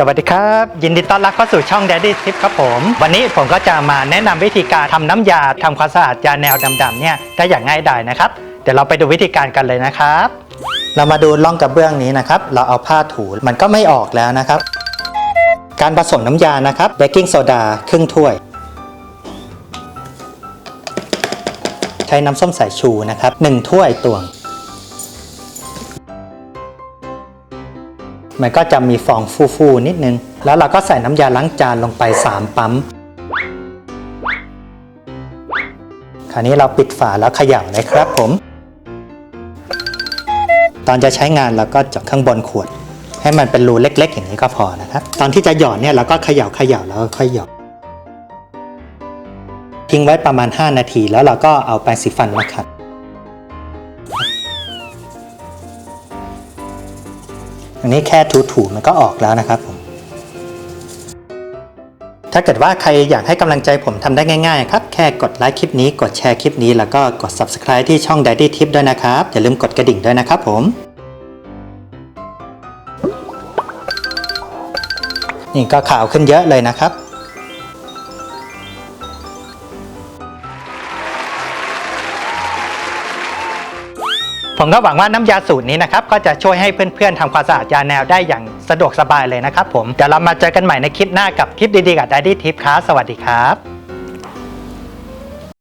สวัสดีครับ ยินดีต้อนรับเข้าสู่ช่อง Daddy Tip ครับผม วันนี้ผมก็จะมาแนะนำวิธีการทำน้ำยาทำความสะอาดยาแนวดำๆเนี่ยได้อย่างง่ายดายนะครับ เดี๋ยวเราไปดูวิธีการกันเลยนะครับ เรามาดูร่องกระเบื้องนี้นะครับ เราเอาผ้าถูมันก็ไม่ออกแล้วนะครับ การผสมน้ำยานะครับเบกกิ้งโซดาครึ่งถ้วย ใช้น้ำส้มสายชูนะครับ1ถ้วยตวง มันก็จะมีฟองฟูๆนิดนึง แล้วเราก็ใส่น้ำยาล้างจานลงไป 3 ปั๊ม คราวนี้เราปิดฝาแล้วเขย่าเลยครับผม ตอนจะใช้งานเราก็เจาะข้างบนขวด ให้มันเป็นรูเล็ก ๆ อย่างนี้ก็พอนะครับ ตอนที่จะหยอดเนี่ยเราก็เขย่าเขย่าแล้วก็ค่อยหยอดทิ้งไว้ประมาณ 5 นาทีแล้วเราก็เอาแปรงสีฟันมาขัด อันนี้แค่ถูๆมันก็ออกแล้วนะครับผม ถ้าเกิดว่าใครอยากให้กำลังใจผมทำได้ง่ายๆครับ แค่กดไลค์คลิปนี้ กดแชร์คลิปนี้ แล้วก็กด subscribe ที่ช่อง Daddy Tip ด้วยนะครับ อย่าลืมกดกระดิ่งด้วยนะครับผม นี่ก็ขาวขึ้นเยอะเลยนะครับ ผมก็หวังว่าน้ำยาสูตรนี้นะครับก็จะช่วยให้เพื่อนๆทำความสะอาดยาแนวได้อย่างสะดวกสบายเลยนะครับผมเดี๋ยวเรามาเจอกันใหม่ในคลิปหน้ากับคลิปดีๆกับ Daddy Tip ครับสวัสดีครับ